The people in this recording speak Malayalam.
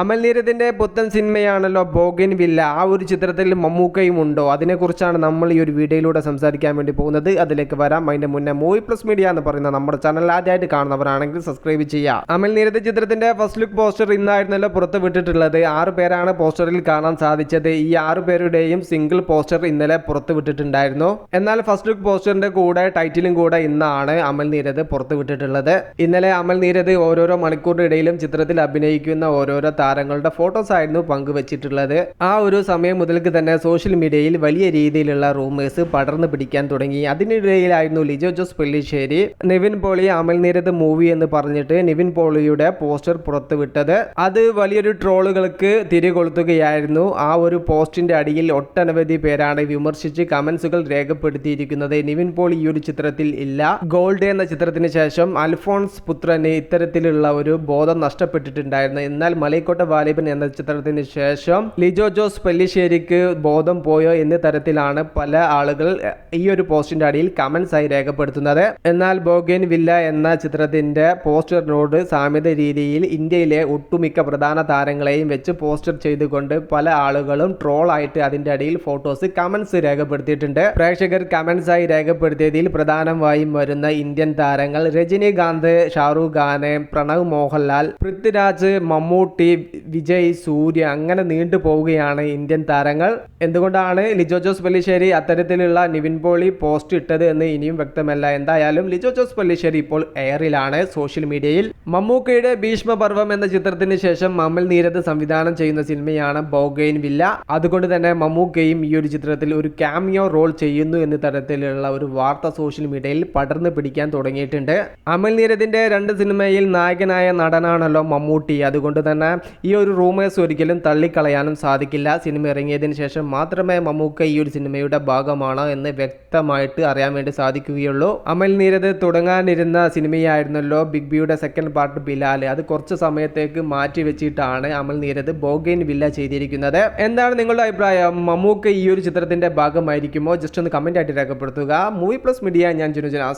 അമൽ നീരദിന്റെ പുത്തൻ സിനിമയാണല്ലോ ബോഗിൻ വില്ല. ആ ഒരു ചിത്രത്തിൽ മമ്മൂക്കയും ഉണ്ടോ അതിനെക്കുറിച്ചാണ് നമ്മൾ ഈ ഒരു വീഡിയോയിലൂടെ സംസാരിക്കാൻ വേണ്ടി പോകുന്നത്. അതിലേക്ക് വരാം. അതിന്റെ മുന്നേ മൂവി പ്ലസ് മീഡിയ എന്ന് പറയുന്ന നമ്മുടെ ചാനൽ ആദ്യമായിട്ട് കാണുന്നവരാണെങ്കിൽ സബ്സ്ക്രൈബ് ചെയ്യുക. അമൽ നീരദ് ചിത്രത്തിന്റെ ഫസ്റ്റ് ലുക്ക് പോസ്റ്റർ ഇന്നായിരുന്നല്ലോ പുറത്ത് വിട്ടിട്ടുള്ളത്. ആറ് പേരാണ് പോസ്റ്ററിൽ കാണാൻ സാധിച്ചത്. ഈ ആറ് പേരുടെയും സിംഗിൾ പോസ്റ്റർ ഇന്നലെ പുറത്ത് വിട്ടിട്ടുണ്ടായിരുന്നു. എന്നാൽ ഫസ്റ്റ് ലുക്ക് പോസ്റ്ററിന്റെ കൂടെ ടൈറ്റിലും കൂടെ ഇന്നാണ് അമൽ നീരദ് പുറത്ത് വിട്ടിട്ടുള്ളത്. ഇന്നലെ അമൽ നീരദ് ഓരോരോ മണിക്കൂറിനിടയിലും ചിത്രത്തിൽ അഭിനയിക്കുന്ന ഓരോരോ താരങ്ങളുടെ ഫോട്ടോസ് ആയിരുന്നു പങ്കുവച്ചിട്ടുള്ളത്. ആ ഒരു സമയം മുതൽക്ക് തന്നെ സോഷ്യൽ മീഡിയയിൽ വലിയ രീതിയിലുള്ള റൂമേഴ്സ് പടർന്നു പിടിക്കാൻ തുടങ്ങി. അതിനിടയിലായിരുന്നു ലിജോ ജോസ് പെള്ളിശ്ശേരി നിവിൻ പോളി അമൽ മൂവി എന്ന് പറഞ്ഞിട്ട് നിവിൻ പോളിയുടെ പോസ്റ്റർ പുറത്തുവിട്ടത് അത് വലിയൊരു ട്രോളുകൾക്ക് തിരികൊളുത്തുകയായിരുന്നു ആ ഒരു പോസ്റ്റിന്റെ അടിയിൽ ഒട്ടനവധി പേരാണ് വിമർശിച്ച് കമന്റ്സുകൾ രേഖപ്പെടുത്തിയിരിക്കുന്നത്. നിവിൻ പോളി ഈ ഒരു ചിത്രത്തിൽ ഇല്ല. ഗോൾഡ് എന്ന ചിത്രത്തിന് ശേഷം അൽഫോൺസ് പുത്രന് ഇത്തരത്തിലുള്ള ഒരു ബോധം നഷ്ടപ്പെട്ടിട്ടുണ്ടായിരുന്നു. എന്നാൽ മലൈക്കോട്ട വാലിബൻ എന്ന ചിത്രത്തിന് ശേഷം ലിജോ ജോസ് പെല്ലിശ്ശേരിക്ക് ബോധം പോയോ എന്ന തരത്തിലാണ് പല ആളുകൾ ഈ ഒരു പോസ്റ്റിന്റെ അടിയിൽ കമന്റ്സ് ആയി രേഖപ്പെടുത്തുന്നത്. എന്നാൽ ബോഗൻ വില്ല എന്ന ചിത്രത്തിന്റെ പോസ്റ്ററിനോട് സാമ്യത രീതിയിൽ ഇന്ത്യയിലെ ഒട്ടുമിക്ക പ്രധാന താരങ്ങളെയും വെച്ച് പോസ്റ്റർ ചെയ്തുകൊണ്ട് പല ആളുകളും ട്രോൾ ആയിട്ട് അതിന്റെ അടിയിൽ ഫോട്ടോസ് കമന്റ്സ് രേഖപ്പെടുത്തിയിട്ടുണ്ട്. പ്രേക്ഷകർ കമന്റ്സ് ആയി രേഖപ്പെടുത്തിയതിൽ പ്രധാനമായും വരുന്ന ഇന്ത്യൻ താരങ്ങൾ രജനീകാന്ത് ഷാറൂഖ് ഖാൻ പ്രണവ് മോഹൻലാൽ പൃഥ്വിരാജ് മമ്മൂട്ടി വിജയ് സൂര്യ അങ്ങനെ നീണ്ടു പോവുകയാണ് ഇന്ത്യൻ താരങ്ങൾ. എന്തുകൊണ്ടാണ് ലിജോ ജോസ് പല്ലിശ്ശേരി അത്തരത്തിലുള്ള നിവിൻ പോളി പോസ്റ്റ് ഇട്ടത് എന്ന് ഇനിയും വ്യക്തമല്ല. എന്തായാലും ലിജോ ജോസ് പല്ലിശ്ശേരി ഇപ്പോൾ എയറിലാണ് സോഷ്യൽ മീഡിയയിൽ. മമ്മൂക്കയുടെ ഭീഷ്മപർവം എന്ന ചിത്രത്തിന് ശേഷം മമ്മൽ നീരത് സംവിധാനം ചെയ്യുന്ന സിനിമയാണ് ബോഗൈൻ വില്ല. അതുകൊണ്ട് തന്നെ മമ്മൂക്കയും ഈ ഒരു ചിത്രത്തിൽ ഒരു ക്യാമിയോ റോൾ ചെയ്യുന്നു എന്ന തരത്തിലുള്ള ഒരു വാർത്ത സോഷ്യൽ മീഡിയയിൽ പടർന്നു പിടിക്കാൻ തുടങ്ങിയിട്ടുണ്ട്. അമൽ നീരതിന്റെ രണ്ട് സിനിമയിൽ നായകനായ നടനാണല്ലോ മമ്മൂട്ടി. അതുകൊണ്ട് തന്നെ ഈ ഒരു റൂമേഴ്സ് ഒരിക്കലും തള്ളിക്കളയാനും സാധിക്കില്ല. സിനിമ ഇറങ്ങിയതിന് ശേഷം മാത്രമേ മമ്മൂക്ക ഈ ഒരു സിനിമയുടെ ഭാഗമാണോ എന്ന് വ്യക്തമായിട്ട് അറിയാൻ വേണ്ടി സാധിക്കുകയുള്ളൂ. അമൽ നീരത് തുടങ്ങാനിരുന്ന സിനിമയായിരുന്നല്ലോ ബിഗ് ബിയുടെ സെക്കൻഡ് പാർട്ട് ബിലാൽ അത് കുറച്ച് സമയത്തേക്ക് മാറ്റി വെച്ചിട്ടാണ് അമൽ നീരത് ബോഗൈൻ വില്ല ചെയ്തിരിക്കുന്നത്. എന്താണ് നിങ്ങളുടെ അഭിപ്രായം? മമ്മൂക്ക ഈ ഒരു ചിത്രത്തിന്റെ ഭാഗമായിരിക്കുമോ? ജസ്റ്റ് ഒന്ന് കമന്റ് ആയിട്ട് രേഖപ്പെടുത്തുക. മൂവി പ്ലസ് മീഡിയ ഞാൻ ജുനുജനാസ്